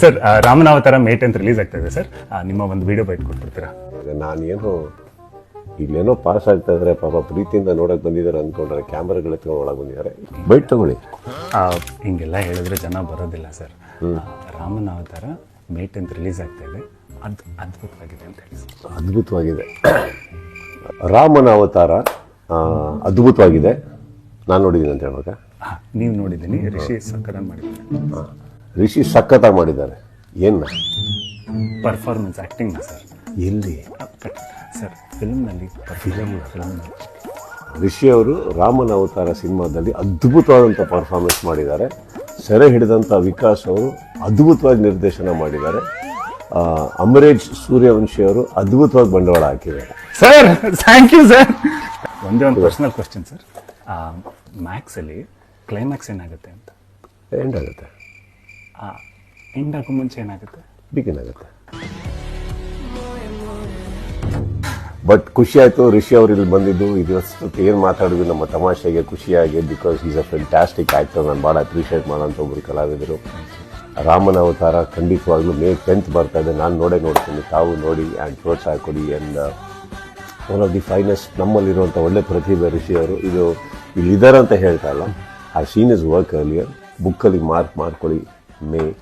Sir Ramanavatara ಮೇಟ್ ಅಂತ release ಆಗ್ತಾ ಇದೆ ಸರ್. ನಿಮ್ಮ ಒಂದು ವಿಡಿಯೋ ಬೈಟ್ ಕೊಟ್ಬಿಡ್ತೀರಾ? ನಾನೇನು ಇಲ್ಲೇನೋ ಪಾಸ್ ಆಗ್ತಾ ಇದ್ರೆ ಪಾಪ ಪ್ರೀತಿಯಿಂದ ನೋಡಕ್ ಬಂದಿದ್ದಾರೆ ಅಂದ್ಕೊಂಡ್ರೆ ಕ್ಯಾಮ್ರಾಗಳು ಎತ್ಕೊಂಡು ಒಳಗೆ ಬಂದಿದ್ದಾರೆ. ಬೈಟ್ ತಗೊಳ್ಳಿ. ಹಿಂಗೆಲ್ಲ ಹೇಳಿದ್ರೆ ಜನ ಬರೋದಿಲ್ಲ ಸರ್. ರಾಮನ ಅವತಾರ ಮೇಟ್ ಅಂತ ರಿಲೀಸ್ ಆಗ್ತಾ ಇದೆ. ಅದು ಅದ್ಭುತವಾಗಿದೆ ಅಂತ ಹೇಳಿ ಸರ್. ಅದ್ಭುತವಾಗಿದೆ. ರಾಮನ ಅವತಾರ ಆ, ಅದ್ಭುತವಾಗಿದೆ. ನಾನು ನೋಡಿದ್ದೀನಿ ಅಂತ ಹೇಳ್ಬೇಕಾ? ನೀವು ನೋಡಿದ್ದೀನಿ. ರಿಷಿ ಸಕ್ಕರ ಮಾಡಿದ್ದೀನಿ ರಿಷಿ ಸಖತ್ತಾಗಿ ಮಾಡಿದ್ದಾರೆ. ಏನ ಪರ್ಫಾರ್ಮೆನ್ಸ್ ಆ್ಯಕ್ಟಿಂಗ್ನ ಸರ್. ಎಲ್ಲಿ? ಸರ್ ಫಿಲ್ಮ್ನಲ್ಲಿ ಫಿಲಮ್ ಫಿಲ್ಮ್ ರಿಷಿ ಅವರು ರಾಮನ ಅವತಾರ ಸಿನಿಮಾದಲ್ಲಿ ಅದ್ಭುತವಾದಂಥ ಪರ್ಫಾರ್ಮೆನ್ಸ್ ಮಾಡಿದ್ದಾರೆ. ಸೆರೆ ಹಿಡಿದಂಥ ವಿಕಾಸ್ ಅವರು ಅದ್ಭುತವಾಗಿ ನಿರ್ದೇಶನ ಮಾಡಿದ್ದಾರೆ. ಅಮರೇಜ್ ಅಮರೇಶ್ ಸೂರ್ಯವಂಶಿ ಅವರು ಅದ್ಭುತವಾಗಿ ಬಂಡವಾಳ ಹಾಕಿದ್ದಾರೆ. ಸರ್ ಥ್ಯಾಂಕ್ ಯು ಸರ್ ಒಂದೇ ಒಂದು ಪರ್ಸನಲ್ ಕ್ವಶನ್ ಸರ್ ಮ್ಯಾಕ್ಸಲ್ಲಿ ಕ್ಲೈಮ್ಯಾಕ್ಸ್ ಏನಾಗುತ್ತೆ ಅಂತ? ಎಂಡ್ ಆಗುತ್ತೆ? ಎಂಡ್ ಆಗೋ ಮುಂಚೆ ಏನಾಗುತ್ತೆ? ಬಿಗಿನ್ ಆಗುತ್ತೆ. ಬಟ್ ಖುಷಿ ಆಯಿತು, ರಿಷಿ ಅವರು ಇಲ್ಲಿ ಬಂದಿದ್ದು. ಇವತ್ತು ಏನು ಮಾತಾಡಿದ್ವಿ ನಮ್ಮ ತಮಾಷೆಗೆ ಖುಷಿಯಾಗಿ because is a fantastic actor ನಾನು ಭಾಳ ಅಪ್ರಿಷಿಯೇಟ್ ಮಾಡೋಂಥ ಒಬ್ಬರು ಕಲಾವಿದರು. ರಾಮನ ಅವತಾರ ಖಂಡಿತವಾಗ್ಲೂ ಮೇ ಟೆಂತ್ ಬರ್ತಾ ಇದೆ. ನಾನು ನೋಡೇ ನೋಡ್ತೀನಿ. ತಾವು ನೋಡಿ ಆ್ಯಂಡ್ ಪ್ರೋತ್ಸಾಹ ಕೊಡಿ and one of the finest ನಮ್ಮಲ್ಲಿರುವಂಥ ಒಳ್ಳೆ ಪ್ರತಿಭೆ ಋಷಿ ಅವರು. ಇದು ಇಲ್ಲಿ ಇದ್ದಾರೆ ಅಂತ ಹೇಳ್ತಾ ಇಲ್ಲ. ಆ ಸೀನ್ ಇಸ್ ವರ್ಕ್ ಅರ್ಲಿಯರ್ ಬುಕ್ಕಲ್ಲಿ ಮಾರ್ಕ್ ಮಾಡ್ಕೊಳ್ಳಿ. May